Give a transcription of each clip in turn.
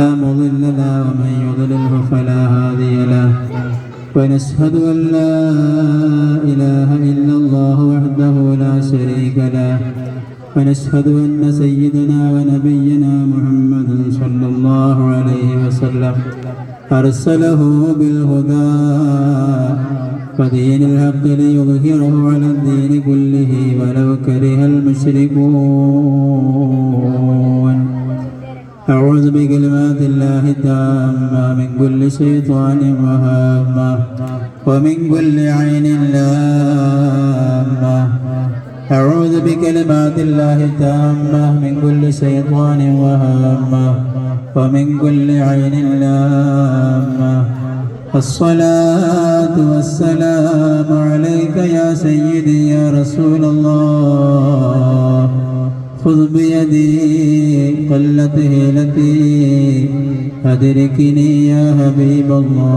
مضل له ومن يضلله فلا هادي له ونشهد أن لا إله إلا الله وحده لا شريك له ونشهد أن سيدنا ونبينا محمد صلى الله عليه وسلم أرسله بالهدى ودين الحق ليظهره على الدين كله ولو كره المشركون أعوذ بكلمات الله التامة من كل شيطان وهامة ومن كل عين لامة. أعوذ بكلمات الله التامة من كل شيطان وهامة ومن كل عين لامة. الصلاة والسلام عليك يا سيدي يا رسول الله. خذ بيدي قلت هيلتي أدركني يا حبيب الله.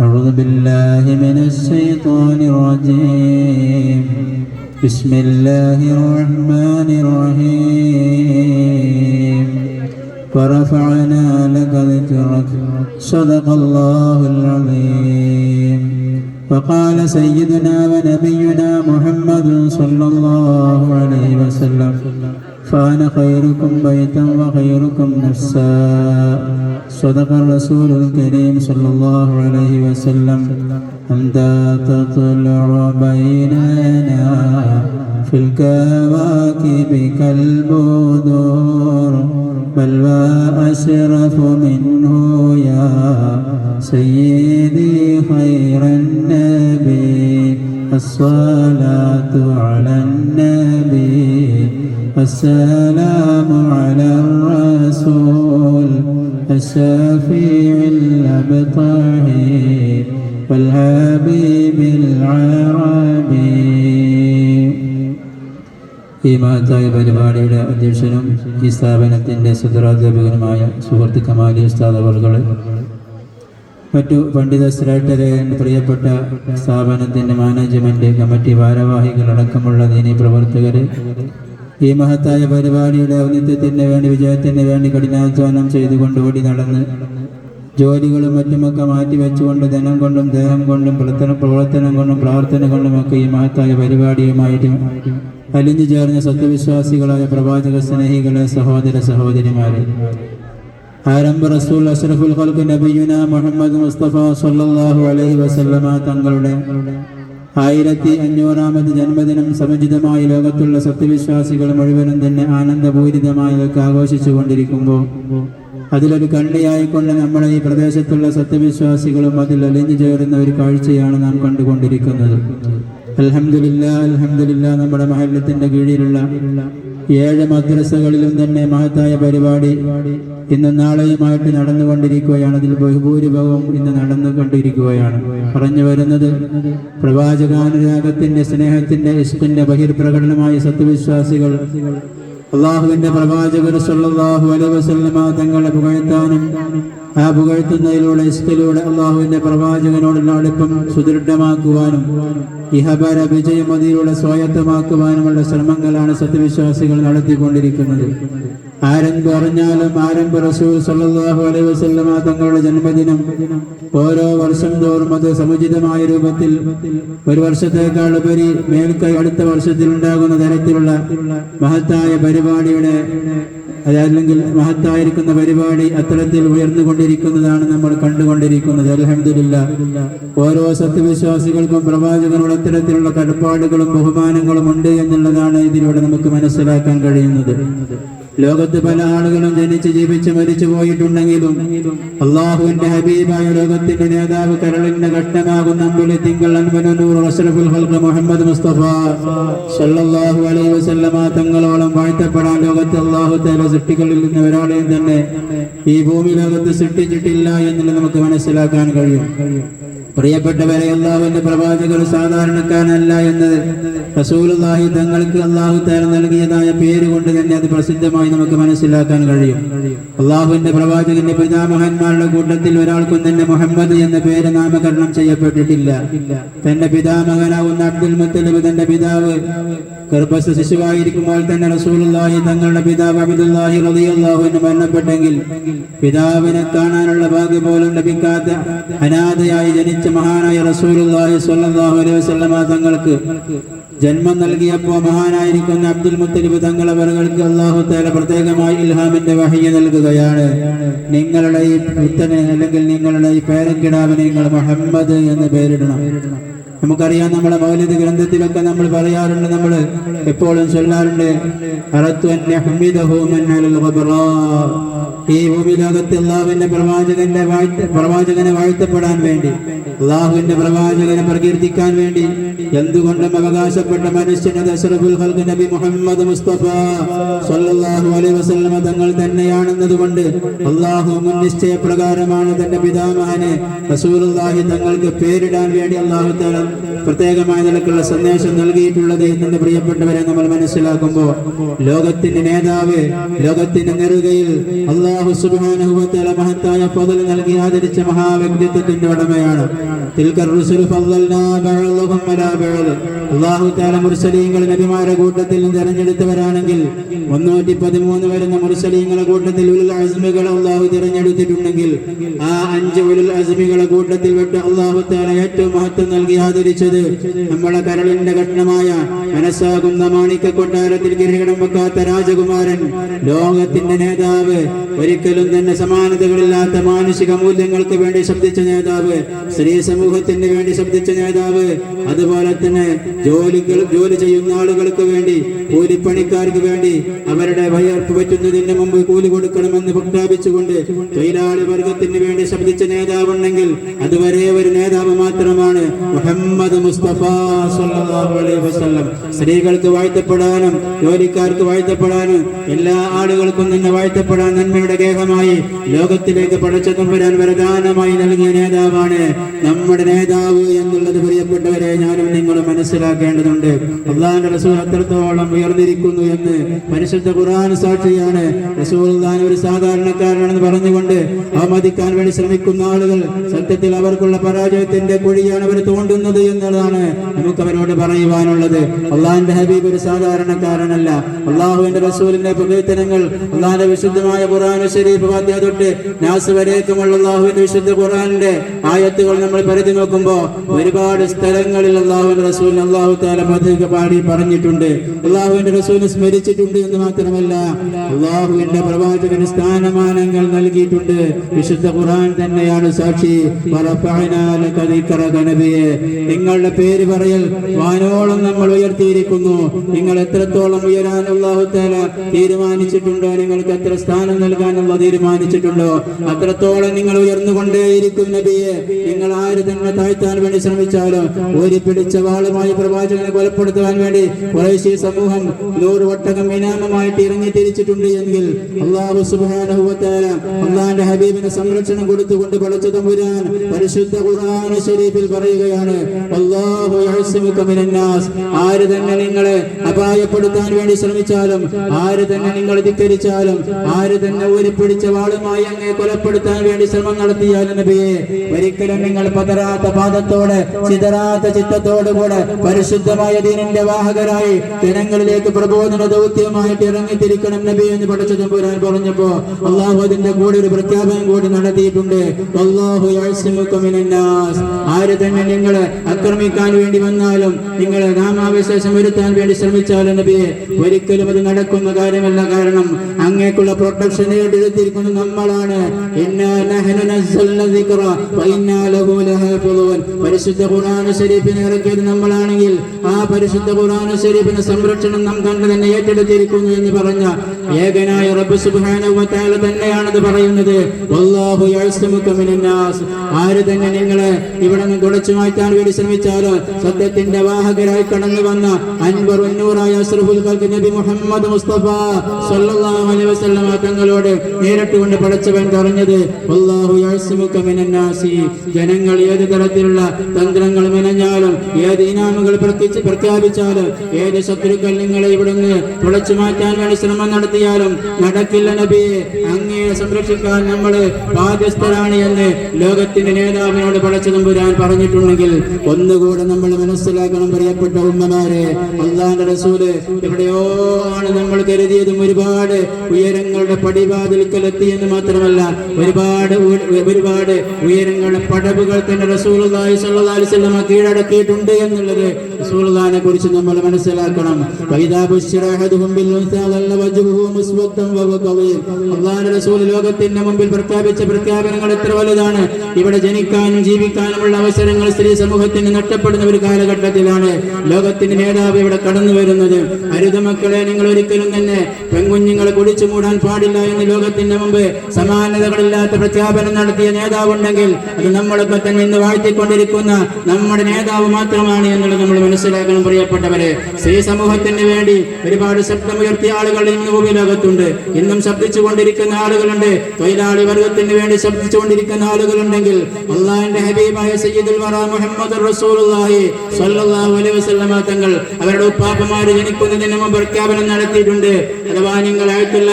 أعوذ بالله من الشيطان الرجيم. بسم الله الرحمن الرحيم. ورفعنا لك ذكرك صدق الله العظيم. وقال سيدنا ونبينا محمد صلى الله عليه وسلم فأنا خيركم بيتا وخيركم نفسا صدق الرسول الكريم صلى الله عليه وسلم أنت تطلع بيننا في الكواكب كالبدور بل وأشرف منه يا سيدي خير النبي الصلاة على النبي السلام على الرسول الشفيع الأبطحي والحبيب العربي ഈ മഹത്തായ പരിപാടിയുടെ അധ്യക്ഷനും ഈ സ്ഥാപനത്തിൻ്റെ സുതരാധ്യാപകനുമായ സുഹൃത്ത് കമാലി ഉസ്താദ് അവർകൾ മറ്റു പണ്ഡിത ശ്രേഷ്ഠരെ പ്രിയപ്പെട്ട സ്ഥാപനത്തിന്റെ മാനേജ്മെന്റ് കമ്മിറ്റി ഭാരവാഹികളടക്കമുള്ള ദീനി പ്രവർത്തകർ ഈ മഹത്തായ പരിപാടിയുടെ ഔന്നിത്യത്തിന് വേണ്ടി വിജയത്തിന് വേണ്ടി കഠിനാധ്വാനം ചെയ്തുകൊണ്ട് ഓടി നടന്ന് ജോലികളും മറ്റുമൊക്കെ മാറ്റിവെച്ചുകൊണ്ട് ധനം കൊണ്ടും ദേഹം കൊണ്ടും പ്രവർത്തന പ്രവർത്തനം കൊണ്ടും പ്രാർത്ഥന കൊണ്ടുമൊക്കെ ഈ മഹത്തായ പരിപാടിയുമായിട്ട് അലിഞ്ഞു ചേർന്ന സത്യവിശ്വാസികളായ പ്രവാചക സ്നേഹികളെ സഹോദര സഹോദരിമാരെ ആരംഭ റസൂൽ അഷ്റഫുൽ ഖൽഖ് നബിയുന മുഹമ്മദ് മുസ്തഫ സല്ലല്ലാഹു അലൈഹി വസല്ലമ തങ്ങളുടെ ആയിരത്തി അഞ്ഞൂറാമത് ജന്മദിനം സമുചിതമായ ലോകത്തുള്ള സത്യവിശ്വാസികൾ മുഴുവനും തന്നെ ആനന്ദപൂരിതമായതൊക്കെ ആഘോഷിച്ചു കൊണ്ടിരിക്കുമ്പോൾ അതിലൊരു കണ്ണിയായിക്കൊണ്ട് നമ്മുടെ ഈ പ്രദേശത്തുള്ള സത്യവിശ്വാസികളും അതിൽ അലിഞ്ഞു ചേരുന്ന ഒരു കാഴ്ചയാണ് നാം കണ്ടുകൊണ്ടിരിക്കുന്നത്. അലഹമില്ല അലഹമില്ല നമ്മുടെ മഹല്യത്തിന്റെ കീഴിലുള്ള ഏഴ് മദ്രസകളിലും തന്നെ മഹത്തായ പരിപാടി ഇന്ന് നാളെയുമായിട്ട് നടന്നുകൊണ്ടിരിക്കുകയാണ്. അതിൽ ബഹുഭൂരിഭവം ഇന്ന് നടന്നുകൊണ്ടിരിക്കുകയാണ് പറഞ്ഞു വരുന്നത് പ്രവാചകാനുരാഗത്തിന്റെ സ്നേഹത്തിന്റെ ഇഷ്ടിന്റെ ബഹിർപ്രകടനമായ സത്യവിശ്വാസികൾ. അള്ളാഹുവിന്റെ പ്രവാചകർ സല്ലല്ലാഹു അലൈഹി വസല്ലമ തങ്ങളെ പുകഴ്ത്താനും ആ പുകഴ്ത്തുന്നതിലൂടെ ഇസ്കിലൂടെ അള്ളാഹുവിന്റെ പ്രവാചകനോടുള്ള അടുപ്പം സുദൃഢമാക്കുവാനും ഇഹബര വിജയം അതിലൂടെ സ്വായത്തമാക്കുവാനുമുള്ള ശ്രമങ്ങളാണ് സത്യവിശ്വാസികൾ നടത്തിക്കൊണ്ടിരിക്കുന്നത്. ആരെന്ത് അറിഞ്ഞാലും ആരംഭ റസൂൽ സല്ലല്ലാഹു അലൈഹി വസല്ലമ തങ്ങളുടെ ജന്മദിനം ഓരോ വർഷം തോറും അത് സമുചിതമായ രൂപത്തിൽ ഒരു വർഷത്തേക്കാൾ ഉപരി മേൽക്കൈ അടുത്ത വർഷത്തിൽ ഉണ്ടാകുന്ന തരത്തിലുള്ള മഹത്തായ പരിപാടിയുടെ അതല്ലെങ്കിൽ മഹത്തായിരിക്കുന്ന പരിപാടി അത്തരത്തിൽ ഉയർന്നുകൊണ്ടിരിക്കുന്നതാണ് നമ്മൾ കണ്ടുകൊണ്ടിരിക്കുന്നത്. അലഹമില്ല ഓരോ സത്യവിശ്വാസികൾക്കും പ്രവാചകനോട് അത്തരത്തിലുള്ള കടപ്പാടുകളും ബഹുമാനങ്ങളും ഉണ്ട് എന്നുള്ളതാണ് ഇതിലൂടെ നമുക്ക് മനസ്സിലാക്കാൻ കഴിയുന്നത്. ലോകത്ത് പല ആളുകളും ജനിച്ച് ജീവിച്ച് മരിച്ചു പോയിട്ടുണ്ടെങ്കിലും അള്ളാഹുവിന്റെ ഹബീബായ ലോകത്തിന്റെ നേതാവ് കരളിന്റെ ഘട്ടമാകുന്ന അമ്പുലി തിങ്കൾ അൻപനൂർ മുഹമ്മദ് മുസ്തഫ സല്ലല്ലാഹു അലൈഹി വസല്ലമ തങ്ങളോളം വാഴ്ത്തപ്പെടാൻ ലോകത്ത് അള്ളാഹു തേല സൃഷ്ടികളിൽ നിന്ന് ഒരാളെയും തന്നെ ഈ ഭൂമി ലോകത്ത് സൃഷ്ടിച്ചിട്ടില്ല എന്നുള്ളത് നമുക്ക് മനസ്സിലാക്കാൻ കഴിയും. പ്രിയപ്പെട്ടവരെ അള്ളാഹുവിന്റെ പ്രവാചകർ സാധാരണക്കാരനല്ല എന്നത് റസൂലുള്ളാഹി തങ്ങൾക്ക് അള്ളാഹു തേർ നൽകിയതായ പേര് കൊണ്ട് തന്നെ അത് പ്രസിദ്ധമായി നമുക്ക് മനസ്സിലാക്കാൻ കഴിയും. അള്ളാഹുവിന്റെ പ്രവാചകന്റെ പിതാമഹന്മാരുടെ കൂട്ടത്തിൽ ഒരാൾക്കും തന്നെ മുഹമ്മദ് എന്ന പേര് നാമകരണം ചെയ്യപ്പെട്ടിട്ടില്ല. തന്റെ പിതാമഹനാവുന്ന അബ്ദുൽ മുത്തലിബ് തന്റെ പിതാവ് ഗർഭസ്ഥ ശിശുവായിരിക്കുമ്പോൾ തന്നെ റസൂലുള്ളാഹി തങ്ങളുടെ പിതാവ് അബ്ദുല്ലാഹി റളിയല്ലാഹു അൻഹു മരണപ്പെട്ടെങ്കിൽ പിതാവിനെ കാണാനുള്ള ഭാഗ്യം പോലും ലഭിക്കാത്ത അനാഥയായി ജനിച്ച മഹാനായ റസൂലുള്ളാഹി സ്വല്ലല്ലാഹു അലൈഹി വസല്ലമ തങ്ങൾക്ക് ജന്മം നൽകിയപ്പോൾ മഹാനായിരിക്കുന്ന അബ്ദുൽ മുത്തലിബ് തങ്ങളവർക്ക് അള്ളാഹു താല പ്രത്യേകമായി ഇൽഹാമിന്റെ വഹിയ നൽകുകയാണ്. നിങ്ങളുടെ ഈ പുത്തനെ അല്ലെങ്കിൽ നിങ്ങളുടെ ഈ പേരക്കിടാവിനെ നിങ്ങൾ മുഹമ്മദ് എന്ന് പേരിടണം. നമുക്കറിയാം നമ്മുടെ മൗലിക ഗ്രന്ഥത്തിലൊക്കെ നമ്മൾ പറയാറുണ്ട് നമ്മൾ എപ്പോഴും ചൊല്ലാറുണ്ട് ഈ ഭൂമി ഭൂമിലോകത്ത് അള്ളാഹുവിന്റെ പ്രവാചകന്റെ പ്രവാചകനെ വാഴ്ത്തപ്പെടാൻ വേണ്ടി. അള്ളാഹുവിന്റെ പ്രവാചകനെ പ്രകീർത്തിക്കാൻ വേണ്ടി എന്തുകൊണ്ടും അവകാശപ്പെട്ട മനുഷ്യനെ നബി മുഹമ്മദ് മുസ്തഫ അലൈഹി തങ്ങൾ തന്നെയാണെന്നതുകൊണ്ട് അള്ളാഹു മുൻ നിശ്ചയപ്രകാരമാണ് തന്റെ പിതാമഹനെ റസൂലുള്ളാഹി തങ്ങൾക്ക് പേരിടാൻ വേണ്ടി അള്ളാഹു തആല പ്രത്യേകമായ നിലക്കുള്ള സന്ദേശം നൽകിയിട്ടുള്ളത് എന്നെ പ്രിയപ്പെട്ടവരെ നമ്മൾ മനസ്സിലാക്കുമ്പോൾ ലോകത്തിന്റെ നേതാവ് ലോകത്തിന്റെ നെറുകയിൽ അള്ളാഹു തആല മഹത്തായ പദവി നൽകി ആദരിച്ച മഹാവ്യക്തിത്വത്തിന്റെ ഉടമയാണ് അള്ളാഹു കൂട്ടത്തിൽ തിരഞ്ഞെടുത്തവരാണെങ്കിൽ മുന്നൂറ്റി പതിമൂന്ന് വരുന്ന മുർസലീങ്ങളെ കൂട്ടത്തിൽ ഉലുൽ അസ്മികൾ അള്ളാഹു തിരഞ്ഞെടുത്തിട്ടുണ്ടെങ്കിൽ ആ അഞ്ച് ഉലുൽ അസ്മികളെ കൂട്ടത്തിൽ വിട്ട് അള്ളാഹു താല ഏറ്റവും മഹത്വം നൽകി ആദരിച്ചത് നമ്മളെ കരളിന്റെ കഠിനമായ മനസ്സാകുന്ന മാണിക്ക കൊട്ടാരത്തിൽ കിരീടം വെക്കാത്ത രാജകുമാരൻ ലോകത്തിന്റെ നേതാവ് ഒരിക്കലും തന്നെ സമാനതകളില്ലാത്ത മാനുഷിക മൂല്യങ്ങൾക്ക് വേണ്ടി ശബ്ദിച്ച നേതാവ് ശ്രീ സമൂഹത്തിന് വേണ്ടി ശബ്ദിച്ച നേതാവ്. അതുപോലെ തന്നെ ജോലികൾ ജോലി ചെയ്യുന്ന ആളുകൾക്ക് വേണ്ടി കൂലിപ്പണിക്കാർക്ക് വേണ്ടി അവരുടെ വയർപ്പ് പറ്റുന്നതിന് മുമ്പ് കൂലി കൊടുക്കണമെന്ന് പ്രഖ്യാപിച്ചുകൊണ്ട് തൊഴിലാളി വർഗത്തിന് വേണ്ടി ശബ്ദിച്ച നേതാവുണ്ടെങ്കിൽ അതുവരെ ഒരു നേതാവ് മാത്രമാണ് മുഹമ്മദ് മുസ്തഫ സ്ത്രീകൾക്ക് വാഴ്ത്തപ്പെടാനും ജോലിക്കാർക്ക് വാഴ്ത്തപ്പെടാനും എല്ലാ ആളുകൾക്കും തന്നെ വാഴ്ത്തപ്പെടാൻ നന്മയുടെ ഗേഹമായി ലോകത്തിലേക്ക് പടച്ചതും വരാൻ വരദാനമായി നൽകിയ നേതാവാണ് നമ്മുടെ നേതാവ് എന്നുള്ളത് പ്രിയപ്പെട്ടവരെ ഞാനും നിങ്ങളും മനസ്സിലാക്കേണ്ടതുണ്ട്. അള്ളാഹിന്റെ റസൂൽ അത്രത്തോളം ഉയർന്നിരിക്കുന്നു എന്ന് പരിശുദ്ധ ഖുർആൻ സാക്ഷിയാണ്. റസൂൽ ഒരു സാധാരണക്കാരനാണെന്ന് പറഞ്ഞുകൊണ്ട് അവമതിക്കാൻ വേണ്ടി ശ്രമിക്കുന്ന ആളുകൾ സത്യത്തിൽ അവർക്കുള്ള പരാജയത്തിന്റെ കുഴിയാണ് അവർ തോണ്ടുന്നത് എന്നുള്ളതാണ് നമുക്ക് അവരോട് പറയുവാനുള്ളത്. അള്ളാഹിന്റെ ഹബീബ് ഒരു സാധാരണക്കാരനല്ല. അള്ളാഹുവിന്റെ റസൂലിന്റെ പ്രകീർത്തനങ്ങൾ അള്ളാഹിന്റെ വിശുദ്ധമായ ഖുർആൻ ശരീഫ് വാദ്യ തൊട്ട് നാസ് വരേക്കുമുള്ള അള്ളാഹുവിന്റെ വിശുദ്ധ ഖുർആാനിന്റെ ആയത്തുകൾ നമ്മൾ പരിധി നോക്കുമ്പോൾ ഒരുപാട് സ്ഥലങ്ങളിൽ അള്ളാഹുവിന്റെ റസൂൽ അള്ളാഹു താല പതിക പാടി പറഞ്ഞിട്ടുണ്ട്. അള്ളാഹുവിന്റെ റസൂലിനെ സ്മരിച്ചിട്ടുണ്ട് എന്ന് മാത്രമല്ല അള്ളാഹുവിന്റെ പ്രവാചകന് സ്ഥാനമാനങ്ങൾ നൽകിയിട്ടുണ്ട്. വിശുദ്ധ ഖുർആൻ തന്നെയാണ് സാക്ഷി. നിങ്ങളുടെ പേര് പറയൽ വാനോളം നമ്മൾ ഉയർത്തിയിരിക്കുന്നു. നിങ്ങൾ എത്രത്തോളം ഉയരാൻ അള്ളാഹു താല തീരുമാനിച്ചിട്ടുണ്ടോ? നിങ്ങൾക്ക് എത്ര സ്ഥാനം നൽകാനുള്ള തീരുമാനിച്ചിട്ടുണ്ടോ? അത്രത്തോളം നിങ്ങൾ ഉയർന്നുകൊണ്ടേയിരിക്കും നബിയെ. നിങ്ങൾ ആര് തന്നെ താഴ്ത്താൻ വേണ്ടി ശ്രമിച്ചാലും ഒരു പിടിച്ച വാളുമായി പ്രവാചകനെ കൊലപ്പെടുത്തുവാൻ വേണ്ടി കുറേശ്ശി സമൂഹം നൂറ് വട്ടകം ഇനാമമായിട്ട് ഇറങ്ങി തിരിച്ചിട്ടുണ്ട് എങ്കിൽ അള്ളാഹു സുബ്ഹാനഹു അള്ളാന്റെ ഹബീബിന് സംരക്ഷണം കൊടുത്തുകൊണ്ട് പഠിച്ചു തമ്പുരാൻ പരിശുദ്ധ ഖുർആൻ ശരീഫിൽ പറയുകയാണ് ആര് തന്നെ നിങ്ങളെ അപായപ്പെടുത്താൻ വേണ്ടി ശ്രമിച്ചാലും ആര് തന്നെ നിങ്ങൾ ധിക്കരിച്ചാലും ആര് തന്നെ ഒരു പിടിച്ച വാളുമായി അങ്ങേ കൊലപ്പെടുത്താൻ വേണ്ടി ശ്രമം നടത്തിയാലും നബിയെ ഒരിക്കലും നിങ്ങൾ പതരാത്ത പാദത്തോടെ ചിതറാത്ത ചിത്തത്തോടുകൂടെ പരിശുദ്ധമായ ദീനിന്റെ വാഹകരായി ജനങ്ങളിലേക്ക് പ്രബോധന ദൗത്യമായിട്ട് ഇറങ്ങിത്തിരിക്കണം നബി എന്ന് പഠിച്ചു തമ്പുരാൻ പറഞ്ഞപ്പോ അള്ളാഹു അതിന്റെ കൂടെ ഒരു പ്രഖ്യാപനം കൂടി നടത്തിയിട്ടുണ്ട് മിനന്നാസ്. ആര് തന്നെ നിങ്ങളെ ആക്രമിക്കാൻ വേണ്ടി വന്നാലും നിങ്ങളെ നാമാവിശേഷം വരുത്താൻ വേണ്ടി ശ്രമിച്ചാലും നബിയെ ഒരിക്കലും അത് നടക്കുന്ന കാര്യമല്ല. കാരണം അങ്ങേക്കുള്ള പ്രൊട്ടക്ഷൻ നേടിയെടുത്തിരിക്കുന്നത് നമ്മളാണ്. പരിശുദ്ധ ഖുർആൻ ശരീഫിനെ ഇറക്കിയത് നമ്മളാണെങ്കിൽ ആ പരിശുദ്ധ ഖുർആൻ ശരീഫിന് സംരക്ഷണം നാം കണ്ട് തന്നെ ഏറ്റെടുത്തിരിക്കുന്നു എന്ന് പറഞ്ഞ ഏകനായ റബ്ബ് തആല തന്നെയാണത് പറയുന്നത്. ആര് തന്നെ നിങ്ങളെ ഇവിടെ നിന്ന് തുടച്ചു മാറ്റാൻ വേണ്ടി ശ്രമിച്ചാലോ സത്യത്തിന്റെ വാഹകരായി കടന്നു വന്ന അൻപർ ഉന്നൂറായ അഷ്റഫുൽ ഖൽഖ് നബി മുഹമ്മദ് മുസ്തഫ സല്ലല്ലാഹു അലൈഹി വസല്ലമ തങ്ങളോട് നേരിട്ട് കൊണ്ട് പഠിച്ചവൻ പറഞ്ഞത് അല്ലാഹു യഅ്സിമുക മിനന്നാസി. ജനങ്ങൾ ജനങ്ങൾ ഏത് തരത്തിലുള്ള തന്ത്രങ്ങൾ മെനഞ്ഞാലും ഏത് ഇനാമുകൾ പ്രത്യേകിച്ച് പ്രഖ്യാപിച്ചാലും ഏത് ശത്രുക്കൾ നിങ്ങളെ ഇവിടുന്ന് തുളച്ചു മാറ്റാൻ വേണ്ടി ശ്രമം നടത്തിയാലും നടക്കില്ല നബിയെ അങ്ങയെ സംരക്ഷിക്കാൻ നമ്മൾ ബാധ്യസ്ഥരാണ് എന്ന് ലോകത്തിന്റെ നേതാവിനോട് പടച്ചതും പുരാൻ പറഞ്ഞിട്ടുണ്ടെങ്കിൽ ഒന്നുകൂടെ നമ്മൾ മനസ്സിലാക്കണം പ്രിയപ്പെട്ട ഉമ്മമാരെ അള്ളാന്റെ റസൂൽ എവിടെയോ ആണ് നമ്മൾ കരുതിയതും ഒരുപാട് ഉയരങ്ങളുടെ പടിവാതിൽക്കൽ എത്തിയെന്ന് മാത്രമല്ല ഒരുപാട് ഒരുപാട് ഉയരങ്ങളുടെ പടവുകൾ തന്നെ റസൂൽ കീഴടക്കിയിട്ടുണ്ട് എന്നുള്ളത് റസൂലുള്ളാഹിനെ കുറിച്ച് നമ്മൾ മനസ്സിലാക്കണം. അള്ളാഹുവിന്റെ റസൂൽ ലോകത്തിന്റെ മുമ്പിൽ പ്രഖ്യാപിച്ച പ്രഖ്യാപനങ്ങൾ എത്ര വലുതാണ്. ഇവിടെ ജനിക്കാനും ജീവിക്കാനുമുള്ള അവസരങ്ങൾ സ്ത്രീ സമൂഹത്തിന് നഷ്ടപ്പെടുന്ന ഒരു കാലഘട്ടത്തിലാണ് ലോകത്തിന്റെ നേതാവ് ഇവിടെ കടന്നു വരുന്നത്. അരുത് മക്കളെ നിങ്ങൾ ഒരിക്കലും തന്നെ പെൺകുഞ്ഞുങ്ങളെ കുടിച്ചു മൂടാൻ പാടില്ല എന്ന് ലോകത്തിന്റെ മുമ്പ് സമാനതകളില്ലാത്ത പ്രഖ്യാപനം നടത്തിയ നേതാവുണ്ടെങ്കിൽ അത് നമ്മളൊക്കെ തന്നെ ഇന്ന് വാഴ്ത്തിക്കൊണ്ടിരിക്കുന്ന നമ്മുടെ നേതാവ് മാത്രമാണ് എന്നുള്ളത് നമ്മൾ മനസ്സിലാക്കണം പ്രിയപ്പെട്ടവരെ. സ്ത്രീ സമൂഹത്തിന് വേണ്ടി ഒരുപാട് ശബ്ദമുയർത്തിയ ആളുകൾ ഇന്ന് ഭൂമിലോകത്തുണ്ട് ഇന്നും ശബ്ദിച്ചു കൊണ്ടിരിക്കുന്ന ആളുകളുണ്ട്. തൊഴിലാളി വർഗത്തിന് വേണ്ടി ശബ്ദിച്ചുകൊണ്ടിരിക്കുന്ന ആളുകളുണ്ടെങ്കിൽ അള്ളാഹിന്റെ ഹബീബായ സയ്യിദുൽ മുഹമ്മദ് റസൂലുള്ളാഹി സ്വല്ലല്ലാഹു അലൈഹി വസല്ലമ തങ്ങൾ അവരുടെ ഉപ്പാപ്പമാർ ജനിക്കുന്നതിന് മുമ്പ് പ്രഖ്യാപനം നടത്തിയിട്ടുണ്ട്. അഥവാ നിങ്ങൾ ആയിട്ടുള്ള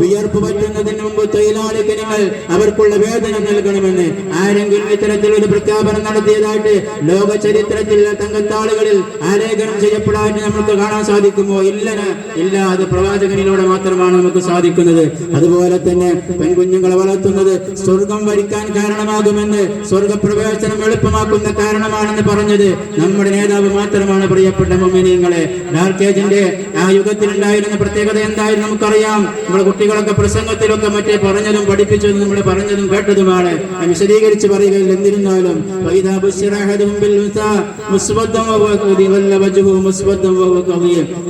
വിയർപ്പ് പറ്റുന്നതിന് മുമ്പ് തൊഴിലാളിക്ക് നിങ്ങൾ അവർക്കുള്ള വേതനം നൽകണമെന്ന് ആരെങ്കിലും ഇത്തരത്തിൽ ഒരു പ്രഖ്യാപനം നടത്തിയതായിട്ട് ലോക ചരിത്രത്തിൽ തങ്കത്താളുകളിൽ ആലേഖനം ചെയ്യപ്പെടാൻ നമുക്ക് കാണാൻ സാധിക്കുമോ? ഇല്ല ഇല്ല അത് പ്രവാചകനിലൂടെ മാത്രമാണ് നമുക്ക് സാധിക്കുന്നത്. അതുപോലെ തന്നെ പെൺകുഞ്ഞുങ്ങളെ വളർത്തുന്നത് സ്വർഗം വരിക്കാൻ കാരണമാകുമെന്ന് സ്വർഗപ്രവേശനം എളുപ്പമാക്കുന്ന കാരണമാണെന്ന് പറഞ്ഞത് നമ്മുടെ നേതാവ് മാത്രമാണ് പ്രിയപ്പെട്ട മൊമിനിയങ്ങളെ ഡാർക്ക് ആ യുഗത്തിൽ ഉണ്ടായിരുന്ന പ്രത്യേകത എന്തായിരുന്നു നമുക്കറിയാം. നമ്മുടെ കുട്ടികളൊക്കെ പ്രസംഗത്തിലൊക്കെ മറ്റേ പറഞ്ഞതും പഠിപ്പിച്ചതും നമ്മൾ പറഞ്ഞതും കേട്ടതുമാണ്. വിശദീകരിച്ച് പറയുകയില്ല എന്നിരുന്നാലും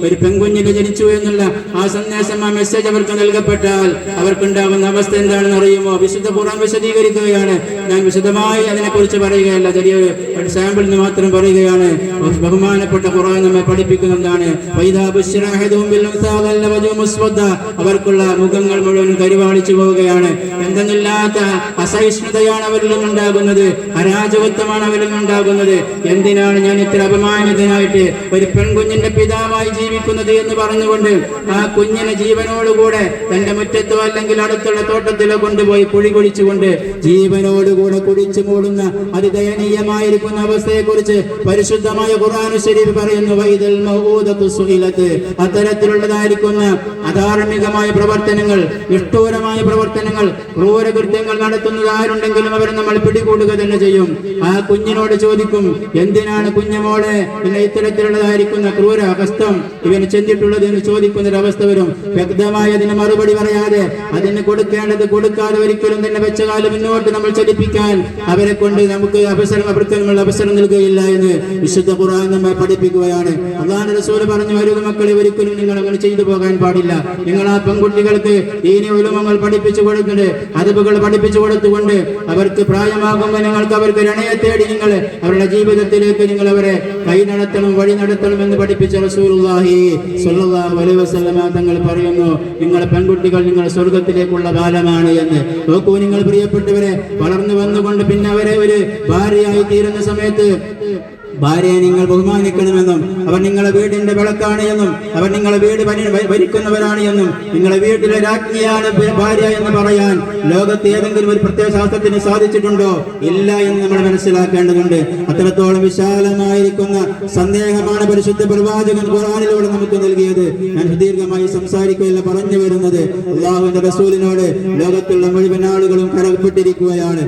ഒരു പെൺകുഞ്ഞിന്റെ അഹദുഹും ജനിച്ചു എന്നുള്ള ആ സന്ദേശം ആ മെസ്സേജ് അവർക്ക് നൽകപ്പെട്ടാൽ അവർക്കുണ്ടാകുന്ന അവസ്ഥ എന്താണെന്ന് അറിയുമോ? വിശുദ്ധ ഖുർആൻ വിശദീകരിക്കുകയാണ്. ഞാൻ വിശദമായി അതിനെക്കുറിച്ച് പറയുകയല്ല. ചെറിയൊരു സാമ്പിളിന് മാത്രം പറയുകയാണ്. ബഹുമാനപ്പെട്ട ഖുർആൻ നമ്മെ പഠിപ്പിക്കുന്നതാണ് അവർക്കുള്ള മുഖങ്ങൾ മുഴുവൻ കരിവാളിച്ചു പോവുകയാണ്. എന്തെന്നില്ലാത്ത അസഹിഷ്ണുതയാണ് അവരിൽ നിന്നുണ്ടാകുന്നത്. അരാജകത്വമാണ് അവരിൽ നിന്നുണ്ടാകുന്നത് എന്തിനാണ് ഞാൻ ഇത്ര അപമാനിതനായിട്ട് ഒരു പെൺകുഞ്ഞിന്റെ പിതാവായി ജീവിക്കുന്നത് എന്ന് പറഞ്ഞുകൊണ്ട് ആ കുഞ്ഞിനെ ജീവനോടുകൂടെ തന്റെ മുറ്റത്തോ അല്ലെങ്കിൽ അടുത്തുള്ള തോട്ടത്തിലോ കൊണ്ടുപോയി കുഴി കുഴിച്ചുകൊണ്ട് ജീവനോടുകൂടെ കുടിച്ചു മൂടുന്ന അതിദയനീയമായിരിക്കുന്ന അവസ്ഥയെക്കുറിച്ച് പരിശുദ്ധമായ ഖുർആൻ ശരീഫ് പറയുന്നു സുഇലത്ത്. അത്തരത്തിലുള്ളതായിരിക്കുന്ന അധാർമികമായ പ്രവർത്തനങ്ങൾ നിഷ്ഠൂരമായ പ്രവർത്തനങ്ങൾ ക്രൂരകൃത്യങ്ങൾ നടത്തുന്നത് ആരുണ്ടെങ്കിലും അവരെ നമ്മൾ പിടികൂടുക തന്നെ ചെയ്യും. ആ കുഞ്ഞിനോട് ചോദിക്കും എന്തിനാണ് കുഞ്ഞുമോളെ പിന്നെ ഇത്തരത്തിലുള്ളതായിരിക്കുന്ന ക്രൂര അവസ്ഥം ഇവന് ചെന്നിട്ടുള്ളത് എന്ന് ചോദിക്കുന്ന ഒരു വ്യക്തമായ അതിന് മറുപടി പറയാതെ അതിന് കൊടുക്കേണ്ടത് കൊടുക്കാതെ ഒരിക്കലും തന്നെ വെച്ച കാലം മുന്നോട്ട് നമ്മൾ ചലിപ്പിക്കാൻ അവരെ കൊണ്ട് നമുക്ക് അവസരം അവർക്ക് നമ്മൾ അവസരം നൽകുകയില്ല എന്ന് വിശുദ്ധ ഖുർആൻ നമ്മെ പഠിപ്പിക്കുകയാണ്. അതാണ് റസൂൽ പറഞ്ഞു വരുന്ന മക്കളെ ഒരിക്കലും നിങ്ങൾ അങ്ങനെ ചെയ്തു പോകാൻ പാടില്ല. നിങ്ങൾ ആ പെൺകുട്ടികൾക്ക് ദീനി ഉലമങ്ങൾ പഠിപ്പിച്ചു കൊടുക്കുന്നുണ്ട് അതബുകൾ പഠിപ്പിച്ചു കൊടുത്തുകൊണ്ട് അവർക്ക് പ്രായമാകുമ്പോൾ നിങ്ങൾക്ക് അവർക്ക് രണയെ തേടി നിങ്ങൾ അവരുടെ ജീവിതത്തിലേക്ക് നിങ്ങൾ അവരെ കൈ നടത്തണം വഴി നടത്തണം എന്ന് പഠിപ്പിച്ച റസൂലുള്ളാഹി അലൈഹി തങ്ങൾ പറയുന്നു നിങ്ങളെ പെൺകുട്ടികൾ നിങ്ങൾ സ്വർഗത്തിലേക്കുള്ള കാലമാണ് എന്ന്. നോക്കൂ നിങ്ങൾ പ്രിയപ്പെട്ടവരെ വളർന്നു വന്നുകൊണ്ട് പിന്നെ അവരെ ഒരു ഭാര്യയായി തീരുന്ന സമയത്ത് ഭാര്യയെ നിങ്ങൾ ബഹുമാനിക്കണമെന്നും അവൻ നിങ്ങളെ വീടിന്റെ വിളക്കാണ് എന്നും അവൻ നിങ്ങളെ വീട് ഭരിക്കുന്നവരാണ് എന്നും നിങ്ങളെ വീട്ടിലെ രാജ്ഞിയാണ് ഭാര്യ എന്ന് പറയാൻ ലോകത്ത് ഏതെങ്കിലും ഒരു പ്രത്യേക ശാസ്ത്രത്തിന് സാധിച്ചിട്ടുണ്ടോ? ഇല്ല എന്ന് നമ്മൾ മനസ്സിലാക്കേണ്ടതുണ്ട്. അത്രത്തോളം വിശാലമായിരിക്കുന്ന സന്ദേഹമാണ് പരിശുദ്ധ പ്രവാചകൻ ഖുറാനിലൂടെ നമുക്ക് നൽകിയത്. ഞാൻ സുദീർഘമായി സംസാരിക്കുകയല്ല പറഞ്ഞു വരുന്നത്. അള്ളാഹുവിന്റെ റസൂലിനോട് ലോകത്തുള്ള മുഴുവൻ ആളുകളും കടപ്പെട്ടിരിക്കുകയാണ്.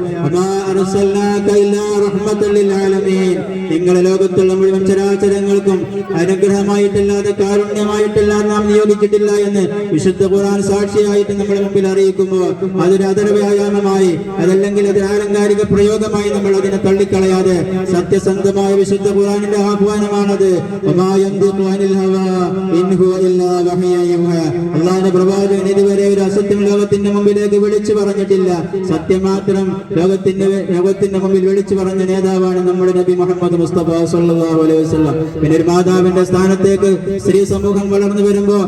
നിങ്ങളെ ലോകത്തുള്ള മുഴുവൻ ചരാചരങ്ങൾക്കും അനുഗ്രഹമായിട്ടല്ലാതെ കാരുണ്യമായിട്ടല്ലാതെ നാം നിയോഗിച്ചിട്ടില്ല എന്ന് വിശുദ്ധ ഖുർആൻ സാക്ഷിയായിട്ട് നമ്മുടെ മുമ്പിൽ അറിയിക്കുമ്പോൾ അതൊരു അതര വ്യായാമമായി അതല്ലെങ്കിൽ അതൊരു ആലങ്കാരിക പ്രയോഗമായി നമ്മൾ അതിനെ തള്ളിക്കളയാതെ സത്യസന്ധമായ വിശുദ്ധ ഖുർആനിന്റെ ആഹ്വാനമാണത്. പ്രവാചകൻ ഇതുവരെ ഒരു അസത്യം ലോകത്തിന്റെ മുമ്പിലേക്ക് വിളിച്ചു പറഞ്ഞിട്ടില്ല. സത്യം മാത്രം ലോകത്തിന്റെ ലോകത്തിന്റെ മുമ്പിൽ വിളിച്ചു പറഞ്ഞ നേതാവാണ് നമ്മുടെ നബി മുഹമ്മദ് മുസ്തഫ. പിന്നെ മാതാവിന്റെ സ്ഥാനത്തേക്ക് സ്ത്രീ സമൂഹം വളർന്നു വരുമ്പോ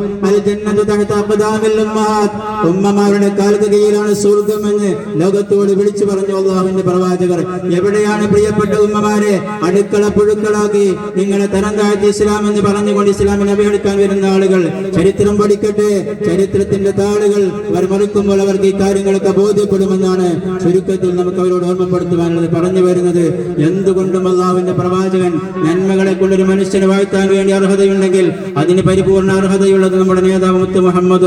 ഉമ്മമാരുടെ കാലത്ത് കീഴിലാണ് സ്വർഗം എന്ന് ലോകത്തോട് വിളിച്ചു പറഞ്ഞു അള്ളാഹുവിന്റെ പ്രവാചകർ. എവിടെയാണ് പ്രിയപ്പെട്ട ഉമ്മമാരെ? അടുക്കള പുഴുക്കളാക്കി നിങ്ങളെ തരം താഴ്ത്തി ഇസ്ലാം എന്ന് പറഞ്ഞുകൊണ്ട് ഇസ്ലാമിനെ അപഹരിക്കാൻ വരുന്ന ആളുകൾ. ചരിത്രം പഠിക്കട്ടെ. ചരിത്രത്തിന്റെ താളുകൾ അവർ മറിക്കുമ്പോൾ അവർക്ക് ഈ കാര്യങ്ങളൊക്കെ ബോധ്യപ്പെടുമെന്നാണ് ചുരുക്കത്തിൽ നമുക്ക് അവരോട് ഓർമ്മപ്പെടുത്തുവാനുള്ളത് പറഞ്ഞു വരുന്നത് എന്തുകൊണ്ടും അള്ളാഹുവിന്റെ പ്രവാചകൻ നന്മകളെ കൊണ്ടൊരു മനുഷ്യനെ വാഴ്ത്താൻ വേണ്ടി അർഹതയുണ്ടെങ്കിൽ അതിന് പരിപൂർണ അർഹതയുള്ളത് നമ്മുടെ നേതാവ് മുത്ത് മുഹമ്മദ്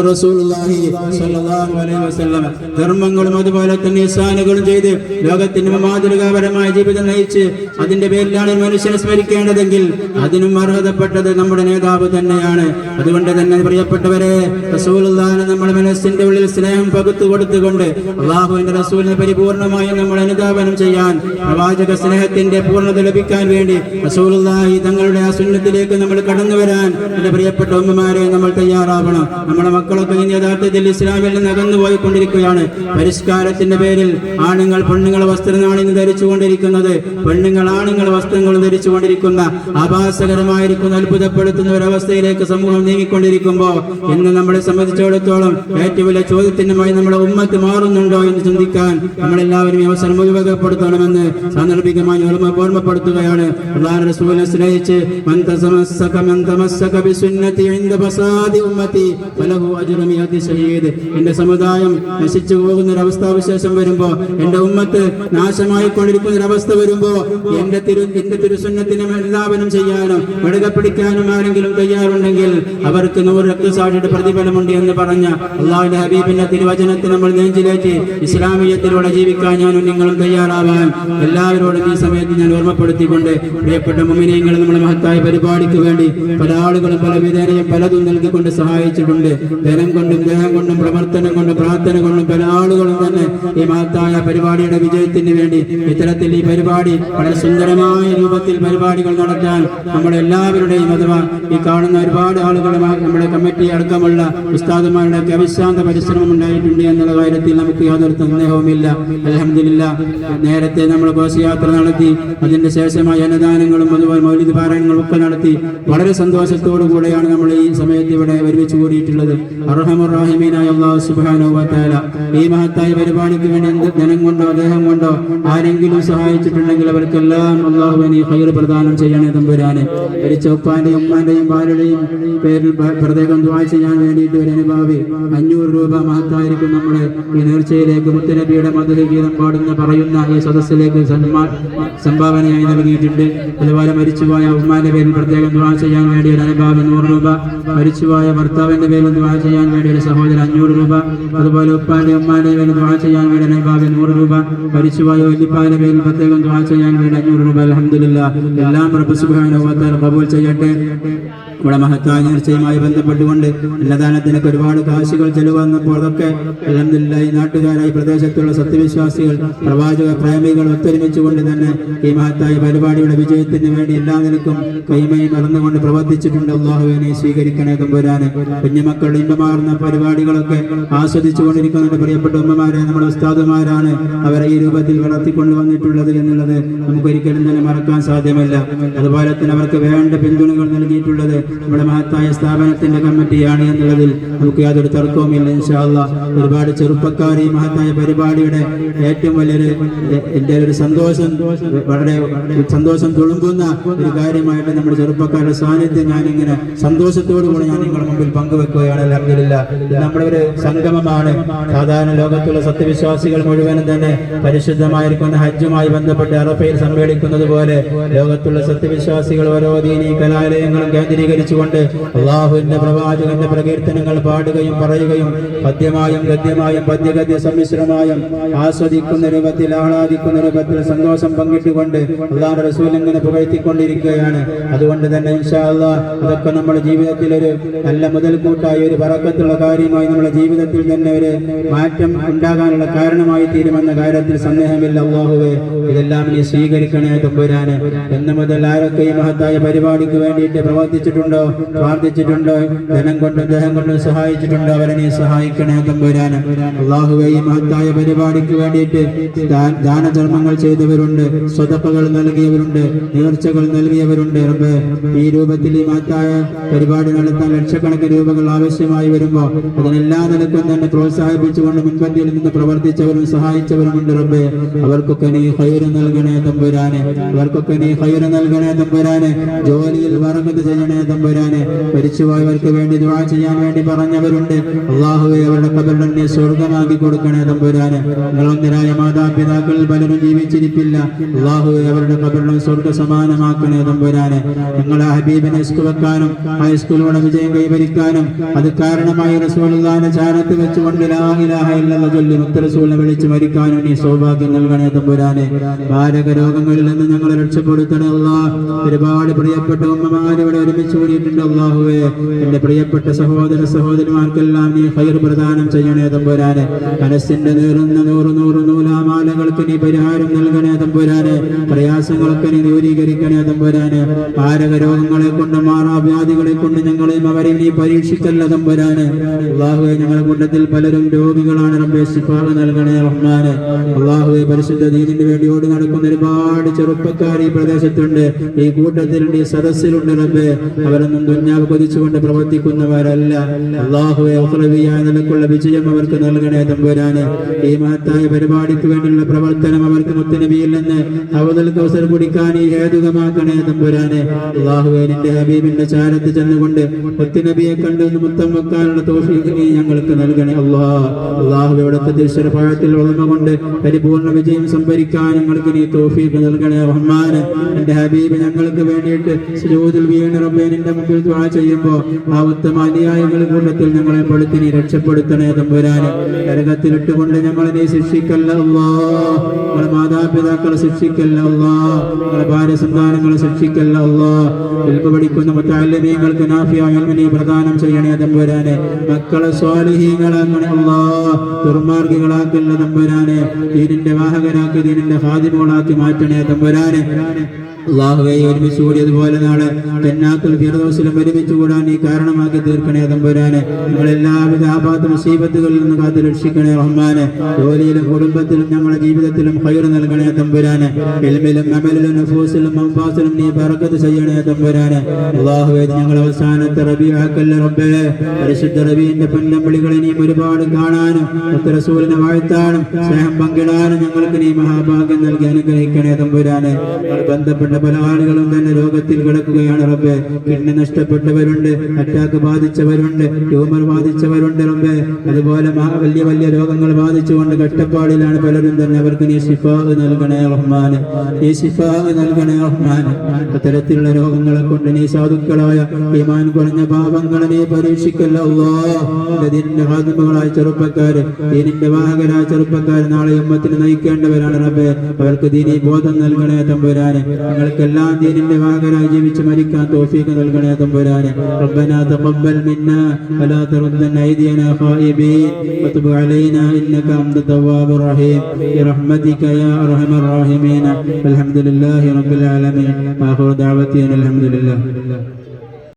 വസല്ലം. ധർമ്മങ്ങളും അതുപോലെ തന്നെ ഇസാനുകളും ചെയ്ത് ലോകത്തിന് മാതൃകാപരമായ ജീവിതം നയിച്ച് അതിന്റെ പേരിലാണ് മനുഷ്യനെ സ്മരിക്കേണ്ടതെങ്കിൽ അതിനും അർഹതപ്പെട്ടത് നമ്മുടെ നേതാവ് തന്നെയാണ്. അതുകൊണ്ട് തന്നെ പ്രിയപ്പെട്ടവരെ റസൂലുള്ളാഹിനെ നമ്മുടെ മനസ്സിന്റെ ഉള്ളിൽ സ്നേഹം പകുത്തു കൊടുത്തുകൊണ്ട് അള്ളാഹുവിന്റെ റസൂലിനെ പരിപൂർണമായും നമ്മൾ അനുധാപനം ചെയ്യാൻ പ്രവാചക സ്നേഹത്തിന്റെ പൂർണത ലഭിക്കാൻ വേണ്ടി റസൂലുള്ളാഹി തങ്ങളുടെ ആ സുന്നത്തിലേക്ക് നമ്മൾ കടന്നു വരാൻ എന്റെ പ്രിയപ്പെട്ട ഉമ്മമാരെ നമ്മൾ തയ്യാറാവണം. നമ്മുടെ മക്കളൊക്കെ ഇന്ന് യഥാർത്ഥത്തിൽ ഇസ്ലാമിൽ നിന്ന് അകന്നു പോയിക്കൊണ്ടിരിക്കുകയാണ്. പരിഷ്കാരത്തിന്റെ പേരിൽ ആണുങ്ങൾ പെണ്ണുങ്ങൾ വസ്ത്രങ്ങളാണ് ഇന്ന് ധരിച്ചുകൊണ്ടിരിക്കുന്നത് പെണ്ണുങ്ങൾ ആണുങ്ങൾ വസ്ത്രങ്ങൾ ധരിച്ചുകൊണ്ടിരിക്കുന്ന ആഭാസകരമായിരിക്കുന്ന അത്ഭുതപ്പെടുത്തുന്ന ഒരവസ്ഥയിലേക്ക് സമൂഹം നീങ്ങിക്കൊണ്ടിരിക്കുമ്പോൾ ഇന്ന് നമ്മളെ സംബന്ധിച്ചിടത്തോളം ഏറ്റവും വലിയ ചോദ്യത്തിനുമായി നമ്മുടെ ഉമ്മത്ത് മാറുന്നുണ്ടോ എന്ന് ചിന്തിക്കാൻ നമ്മളെല്ലാവരും അവസരം ഉപയോഗപ്പെടുത്തണമെന്ന് സാന്ദർഭികമായി ഓർമ്മ ഓർമ്മപ്പെടുത്തുകയാണ്. അള്ളാഹു റസൂലിനെ സ്നേഹിച്ച് ബിസുന്നതി ഇൻദ ഫസാദി ഉമ്മത്തി ഫലഹു അജ്റു മിയതി ശഹീദ്. എന്റെ സമുദായം നശിച്ചു പോകുന്ന ഒരു അവസ്ഥാവിശേഷം വരുമ്പോ എന്റെ ഉമ്മത്ത് നാശമായി കൊണ്ടിരിക്കുന്ന അവസ്ഥ വരുമ്പോ എന്റെ തിരു എന്റെ തിരുസുന്നത്തിനെ എല്ലാവരും ചെയ്യാനും വെടുക പിടിക്കാനും ആരെങ്കിലും തയ്യാറുണ്ടെങ്കിൽ അവർക്ക് നൂറ് രക്തസാക്ഷിയുടെ പ്രതിഫലമുണ്ട് എന്ന് പറഞ്ഞ അള്ളാഹുന്റെ ഹബീബിന്റെ തിരുവചനത്തെ നമ്മൾ നെഞ്ചിലേറ്റി ഇസ്ലാമിയത്തിലൂടെ ജീവിക്കാൻ ഞാനും നിങ്ങളും തയ്യാറാവാൻ എല്ലാവരോടും ഈ സമയത്ത് ഞാൻ ഓർമ്മപ്പെടുത്തിക്കൊണ്ട് പ്രിയപ്പെട്ട മുമിനിയങ്ങൾ നമ്മുടെ മഹത്തായ പരിപാടിക്ക് വേണ്ടി പല ആളുകളും പല വിധേനയും പലതും നൽകിക്കൊണ്ട് സഹായിച്ചിട്ടുണ്ട്. ധനം കൊണ്ടും ദേഹം കൊണ്ടും പ്രവർത്തനം കൊണ്ടും പ്രാർത്ഥന കൊണ്ടും പല ആളുകളും തന്നെ ഈ മഹത്തായ പരിപാടിയുടെ വിജയത്തിന് വേണ്ടി ഇത്തരത്തിൽ ഈ പരിപാടി വളരെ സുന്ദരമായ രൂപത്തിൽ പരിപാടികൾ നടത്താൻ നമ്മുടെ എല്ലാവരുടെയും അഥവാ ഈ കാണുന്ന ഒരുപാട് ആളുകൾ നമ്മുടെ കമ്മിറ്റി അടക്കമുള്ള ഉസ്താദുമാരുടെ അവിശ്രാന്ത പരിശ്രമം ഉണ്ടായിട്ടുണ്ട് എന്നുള്ള കാര്യത്തിൽ നമുക്ക് യാതൊരു സന്ദേഹവുമില്ല. അലഹമില്ല നേരത്തെ നമ്മൾ ഘോഷയാത്ര നടത്തി അതിന്റെ ശേഷമായി അന്നദാനങ്ങളും അതുപോലെ മൗലിക പാരായണങ്ങളും ഒക്കെ നടത്തി വളരെ സന്തോഷത്തോടു കൂടെയാണ് നമ്മൾ ഈ സമയത്ത് ഇവിടെ ഒരുമിച്ച് കൂടിയിട്ടുള്ളത്. അർഹമുറാഹിമീനായ അള്ളാഹു തആല ഈ മഹത്തായ പരിപാടിക്ക് വേണ്ടി എന്ത് ധനം കൊണ്ടോ അദ്ദേഹം കൊണ്ടോ ആരെങ്കിലും സഹായിച്ചിട്ടുണ്ടെങ്കിൽ അവർക്കെല്ലാം അള്ളാഹുവിനെ ഹൈർ പ്രദാനം ചെയ്യണേ തമ്പുരാനെ. ഒരു ചൊപ്പാന്റെയും ഉമ്മാന്റെയും ബാലുടെയും പേരിൽ പ്രത്യേകം ദ്വാ ചെയ്യാൻ വേണ്ടിയിട്ട് ഒരു അനുഭാവി അഞ്ഞൂറ് രൂപ മഹത്തായിരിക്കും നമ്മുടെ ഈ നേർച്ചയിലേക്ക് മുത്തനബിയുടെ മധുര ഗീതം പാടുന്ന പറയുന്ന ഈ സദസ്സിലേക്ക് സന്മാ സംഭാവനയായി നൽകിയിട്ടുണ്ട്. അതുപോലെ മരിച്ചുപോയ ഉമ്മാന്റെ പേരിൽ പ്രത്യേകം ദുവാ ചെയ്യാൻ വേണ്ടി ഒരു അനുഭാവി നൂറ് രൂപ മരിച്ചുപോയ ഭർത്താവിന്റെ പേരിൽ ദുവാ ചെയ്യാൻ വേണ്ടി ഒരു സഹോദരൻ അഞ്ഞൂറ് രൂപ അതുപോലെ ഉപ്പാന്റെ ഉമ്മാന്റെ പേരിൽ ദുവാ ചെയ്യാൻ വേണ്ടി അനുഭാവി നൂറ് രൂപ മരിച്ചുപോയ വല്യപ്പാന്റെ പേരിൽ പ്രത്യേകം ദുവാ ചെയ്യാൻ വേണ്ടി അഞ്ഞൂറ് രൂപ. അലഹമില്ല എല്ലാം തആല കബൂൽ ചെയ്യട്ടെ. ഇവിടെ മഹത്തായ നേർച്ചയുമായി ബന്ധപ്പെട്ടുകൊണ്ട് അന്നദാനത്തിനൊക്കെ ഒരുപാട് കാശികൾ ചെലവന്നപ്പോൾ അതൊക്കെ അലഹമില്ല ഈ നാട്ടുകാരായി പ്രദേശത്തുള്ള സത്യവിശ്വാസികൾ പ്രവാചക പ്രേമികൾ ഒത്തൊരുമിച്ചുകൊണ്ട് തന്നെ ഈ മഹത്തായ പരിപാടിയുടെ വിജയത്തിന് വേണ്ടി എല്ലാ നിലക്കും കൈമയും മറന്നുകൊണ്ട് പ്രവർത്തിച്ചിട്ടുണ്ട്. അള്ളാഹുവിനെ സ്വീകരിക്കണേ തമ്പുരാന്. കുഞ്ഞുമക്കളുടെ ഇമ്പമാർന്ന പരിപാടികളൊക്കെ ആസ്വദിച്ചു കൊണ്ടിരിക്കുന്നുണ്ട് പ്രിയപ്പെട്ട ഉമ്മമാരെ നമ്മുടെ ഉസ്താദുമാരാണ് അവരെ ഈ രൂപത്തിൽ വളർത്തിക്കൊണ്ട് വന്നിട്ടുള്ളത് എന്നുള്ളത് നമുക്കൊരിക്കലും തന്നെ മറക്കാൻ സാധ്യമല്ല. അതുപോലെ തന്നെ അവർക്ക് വേണ്ട പിന്തുണകൾ നൽകിയിട്ടുള്ളത് നമ്മുടെ മഹത്തായ സ്ഥാപനത്തിന്റെ കമ്മിറ്റിയാണ് എന്നുള്ളതിൽ നമുക്ക് യാതൊരു തർക്കവുമില്ല ഇൻഷാല്ല ഒരുപാട് ചെറുപ്പക്കാർ ഈ മഹത്തായ പരിപാടിയുടെ ഏറ്റവും വലിയൊരു എന്റെ ഒരു സന്തോഷം വളരെ സന്തോഷം തുളുമ്പുന്ന ഒരു കാര്യമായിട്ട് നമ്മുടെ ചെറുപ്പക്കാരുടെ സാന്നിധ്യം ഞാനിങ്ങനെ സന്തോഷത്തോടു കൂടി ഞാൻ നിങ്ങളുടെ മുമ്പിൽ പങ്കുവെക്കുകയാണ്. അലഹമില്ല നമ്മുടെ ഒരു സംഗമമാണ്. സാധാരണ ലോകത്തുള്ള സത്യവിശ്വാസികൾ മുഴുവനും തന്നെ പരിശുദ്ധമായിരിക്കുന്ന ഹജ്ജുമായി ബന്ധപ്പെട്ട് അറഫയിൽ സമ്മേളിക്കുന്നത് പോലെ ലോകത്തുള്ള സത്യവിശ്വാസികൾ ഓരോ ദീനി കലാലയങ്ങളും കേന്ദ്രീകരിച്ചുകൊണ്ട് അള്ളാഹുവിന്റെ പ്രവാചകന്റെ പ്രകീർത്തനങ്ങൾ പാടുകയും പറയുകയും പദ്യമായും ഗദ്യമായും പദ്യഗദ്യ സമ്മിശ്രമായും ആസ്വദിക്കുന്ന രൂപത്തിൽ ആഹ്ലാദിക്കുന്ന രൂപത്തിൽ സന്തോഷം പങ്കിട്ടുകൊണ്ട് അള്ളാഹ് റസൂൽ പുകഴ്ത്തിക്കൊണ്ടിരിക്കുകയാണ്. അതുകൊണ്ട് തന്നെ ഇൻഷാ അതൊക്കെ നമ്മുടെ ജീവിതത്തിൽ ഒരു നല്ല മുതൽക്കൂട്ടായി ഒരു പറക്കത്തുള്ള കാര്യമായി നമ്മുടെ ജീവിതത്തിൽ തന്നെ ഒരു മാറ്റം ഉണ്ടാകാനുള്ള കാരണമായി തീരുമെന്ന കാര്യത്തിൽ സന്ദേഹമില്ല അള്ളാഹുവെ. ഇതെല്ലാം നീ സ്വീകരിക്കണേ തമ്പുരാന് എന്ന് മുതൽ ആരൊക്കെ ഈ മഹത്തായ പരിപാടിക്ക് വേണ്ടിയിട്ട് പ്രവർത്തിച്ചിട്ടുണ്ട്. പ്രാർത്ഥിച്ചിട്ടുണ്ടോ? പ്രാർത്ഥിച്ചിട്ടുണ്ടോ? ധനം കൊണ്ട് ദേഹം കൊണ്ടും സഹായിച്ചിട്ടുണ്ടോ? അവരെ നീ സഹായിക്കണേ തമ്പുരാന് അള്ളാഹുവെ ഈ മഹത്തായ പരിപാടിക്ക് വേണ്ടിയിട്ട് ദാനധർമ്മങ്ങൾ ചെയ്തവരുണ്ട്. സ്വതപ്പകൾ നൽകിയവരുണ്ട്. നേർച്ചകൾ നൽകിയവരുണ്ട്. ഈ രൂപത്തിൽ ഈ മഹത്തായ പരിപാടി നടത്താൻ ലക്ഷക്കണക്കിന് രൂപകൾ ആവശ്യമായി വരുമ്പോൾ അതിനെല്ലാ നിലക്കും തന്നെ പ്രോത്സാഹിപ്പിച്ചുകൊണ്ട് മുൻപന്തിയിൽ നിന്ന് പ്രവർത്തിച്ചവരും സഹായിച്ചവരും ഉണ്ട് റബ്ബേ. അവർക്കൊക്കെ നീ ഹൈര നൽകണേ തമ്പുരാനെ അവർക്കൊക്കെ നീ ഹൈര നൽകണേ തമ്പുരാനെ ജോലിയിൽ വറക്കത്ത് ചെയ്യണേ തമ്പുരാനെ മരിച്ചുപോയവർക്ക് വേണ്ടി ദുവാ ചെയ്യാൻ വേണ്ടി പറഞ്ഞവരുണ്ട്. അള്ളാഹുവെ അവരുടെ കബറിനെ സ്വർഗമാക്കി കൊടുക്കണേ തമ്പുരാനെ നിങ്ങളൊന്നരായ മാതാപിതാക്കൾ പലരും ജീവിച്ചിരിപ്പില്ല. അള്ളാഹുവെ അവരുടെ കബറിനെ സ്വർഗ സമാനമാക്കണേ തമ്പുരാനെ നിങ്ങളെ ഹബീബിനെ വെക്കാനും ഹൈസ്കൂളിലൂടെ വിജയം കൈവരിക്കാനും അത് കാരണമായി റസൂലുള്ളാഹിനെ ചാനത്ത് വെച്ചുകൊണ്ട് ചൊല്ലി മുത്തറസൂലിനെ വിളിച്ച് മരിക്കാനും നീ സൗഭാഗ്യം നൽകണേ തമ്പുരാനെ മാരക രോഗങ്ങളിൽ നിന്ന് ഞങ്ങളെ രക്ഷപ്പെടുത്തണേ ഒരുപാട് പ്രിയപ്പെട്ട ഉമ്മമാരിവിടെ ഒരുമിച്ച് കൂടിയിട്ടുണ്ട് അള്ളാഹുവേ. എന്റെ പ്രിയപ്പെട്ട സഹോദര സഹോദരിമാർക്കെല്ലാം നീ ഹൈർ പ്രദാനം ചെയ്യണേ തമ്പുരാനെ. മനസ്സിന്റെ നീറുന്ന നൂറ് നൂറ് നൂലാമാലകൾക്ക് നീ പരിഹാരം നൽകണേ തമ്പുരാനെ. പ്രയാസങ്ങളൊക്കെ നീ ദൂരീകരിക്കണേ തമ്പുരാനെ. മാരക രോഗങ്ങളെ കൊണ്ട് മാറാവ്യാധികളെ കൊണ്ട് ഞങ്ങളെയും അവരെ നീ പരീക്ഷിക്കല്ല തമ്പുരാനെ. അള്ളാഹുവെ ഞങ്ങളുടെ കൂട്ടത്തിൽ പലരും രോഗികളാണ് റബ്ബെ ശിഫാഹ നൽകണേ റഹ്മാനെ. അള്ളാഹുവെ പരിശുദ്ധ ദീനിന് വേണ്ടി ഓടി നടക്കുന്ന ഒരുപാട് ചെറുപ്പക്കാർ ഈ പ്രദേശത്തുണ്ട്. ഈ കൂട്ടത്തിലുണ്ട് ഈ സദസ്സിലുണ്ട് റബ്ബെ. അവരൊന്നും ദുഞ്ഞാവ് കൊതിച്ചുകൊണ്ട് പ്രവർത്തിക്കുന്നവരല്ല. അള്ളാഹുവെ ഉഖ്റവിയായ നിലക്കുള്ള വിജയം അവർക്ക് നൽകണേ തമ്പുരാന്. ഈ മഹത്തായ പരിപാടിക്ക് വേണ്ടിയുള്ള പ്രവർത്തനം അവർക്ക് മുത്തനബിയിൽ നിന്ന് അവതൽ കൗസർ കുടിക്കാൻ ഈ ഹേതുകമാക്കണേ തമ്പുരാന്. അള്ളാഹുവെ നിന്റെ ഹബീബിന്റെ ചാരത്ത് ചെന്നുകൊണ്ട് മുത്തനബിയെ കണ്ടു മുത്തം വെക്കാനുള്ള തോഫീക്ക് ഞങ്ങൾക്ക് നൽകണേ അള്ളാ അള്ളാഹു ഇവിടുത്തെ ദൃശ്യപാഴത്തിൽ ഓർമ്മ കൊണ്ട് പരിപൂർണ വിജയം സംഭരിക്കാൻ ഞങ്ങൾക്ക് നീ തോഫീക്ക് നൽകണേ റഹ്മാൻ എന്റെ ഹബീബ് ഞങ്ങൾക്ക് വേണ്ടിയിട്ട് സുജൂദിൽ വീണ് റബ്ബേ നിന്റെ മുമ്പിൽ ദുആ ചെയ്യുമ്പോൾ ആ ഉത്തമ അനുയായികളുടെ കൂട്ടത്തിൽ ഞങ്ങളെ പെടുത്തി നീ രക്ഷപ്പെടുത്തണേ തമ്പുരാനെ. നരകത്തിലിട്ടുകൊണ്ട് ഞങ്ങളെ നീ ശിക്ഷിക്കല്ല ഞങ്ങളെ മാതാപിതാക്കളെ ശിക്ഷിക്കല്ല ഞങ്ങളെ ഭാര്യ സന്താനങ്ങളെ ശിക്ഷിക്കല്ല ഇൽമ പഠിക്കുന്ന മുത്തഅല്ലിമീങ്ങൾക്ക് നാഫിയായ പ്രദാനം ചെയ്യണേ തമ്പുരാനെ. മക്കളെ സ്വാലിഹീങ്ങളാക്കണേ അല്ലാ. ദുർമാർഗികളാക്കല്ല തമ്പുരാനെ. ദീനിന്റെ വാഹകരാക്കി ദീനിന്റെ ഹാദിമുകളാക്കി മാറ്റണേ തമ്പുരാനെ. അള്ളാഹുവെ ഒരുമിച്ച് കൂടിയതുപോലെ നാളെ ജന്നാത്തുൽ ഫിറദോസിലും ഒരുമിച്ച് കൂടാൻ നീ കാരണമാക്കി തീർക്കണേ തമ്പുരാന്. നിങ്ങൾ ആപാത്ത ആപാത മുസീബത്തുകളിൽ നിന്ന് കാത്തു രക്ഷിക്കണേ റഹ്മാന്. ജോലിയിലും കുടുംബത്തിലും ഞങ്ങളുടെ ജീവിതത്തിലും ഹൈർ നൽകണേ തമ്പുരാന്. എൽമിലും അമലിലും നഫൂസിലും മംഫാസിലും നീ ബറക്കത്ത് ചെയ്യണേ തമ്പുരാന്. അള്ളാഹുവെ ഞങ്ങൾ അവസാനത്തെ റബിയാക്കല്ല റബ്ബേ. പരിശുദ്ധ റബീന്റെ പൊന്നമ്പിളികളെ നീ ഒരുപാട് കാണാനും റസൂലിനെ വാഴ്ത്താനും സ്നേഹം പങ്കിടാനും ഞങ്ങൾക്ക് നീ മഹാഭാഗ്യം നൽകി അനുഗ്രഹിക്കണേ തമ്പുരാന്. ഞങ്ങൾ ബന്ധപ്പെട്ട പല ആളുകളും തന്നെ രോഗത്തിൽ കിടക്കുകയാണ് റബ്ബെ. കിഡ്നി നഷ്ടപ്പെട്ടവരുണ്ട് അറ്റാക്ക് ബാധിച്ചവരുണ്ട് ട്യൂമർ ബാധിച്ചവരുണ്ട് റബ്ബെ. അതുപോലെ വലിയ വലിയ രോഗങ്ങൾ ബാധിച്ചുകൊണ്ട് കഷ്ടപ്പാടിലാണ് പലരും തന്നെ അവർക്ക് നീ ശിഫാഹ് നൽകണേ റഹ്മാന്. നീ ശിഫാഹ് നൽകണേ റഹ്മാന്. അത്തരത്തിലുള്ള രോഗങ്ങളെ കൊണ്ട് നീ സാധുക്കളായ ഈമാൻ കുറഞ്ഞ പാപങ്ങളെ നീ പരീക്ഷിക്കല്ലോ അള്ളാഹിന്റെ ഹാദിമകളായ ചെറുപ്പക്കാര് ദീനിന്റെ വാഹകരായ ചെറുപ്പക്കാർ നാളെ ഉമ്മത്തിന് നയിക്കേണ്ടവരാണ് റബ്ബെ. അവർക്ക് ദീനി ബോധം നൽകണേ തമ്പുരാനെ. ഞങ്ങൾക്കെല്ലാം ദീനിന്റെ വാഹകരായി ജീവിച്ച് മരിക്കാൻ തോഫീക്ക് നൽകണേ തമ്പുരാനെ ربنا تقبل منا ولا تردن أيدينا خائبين وتب علينا إنك أنت التواب الرحيم برحمتك يا أرحم الراحمين الحمد لله رب العالمين وآخر دعوتي أن الحمد لله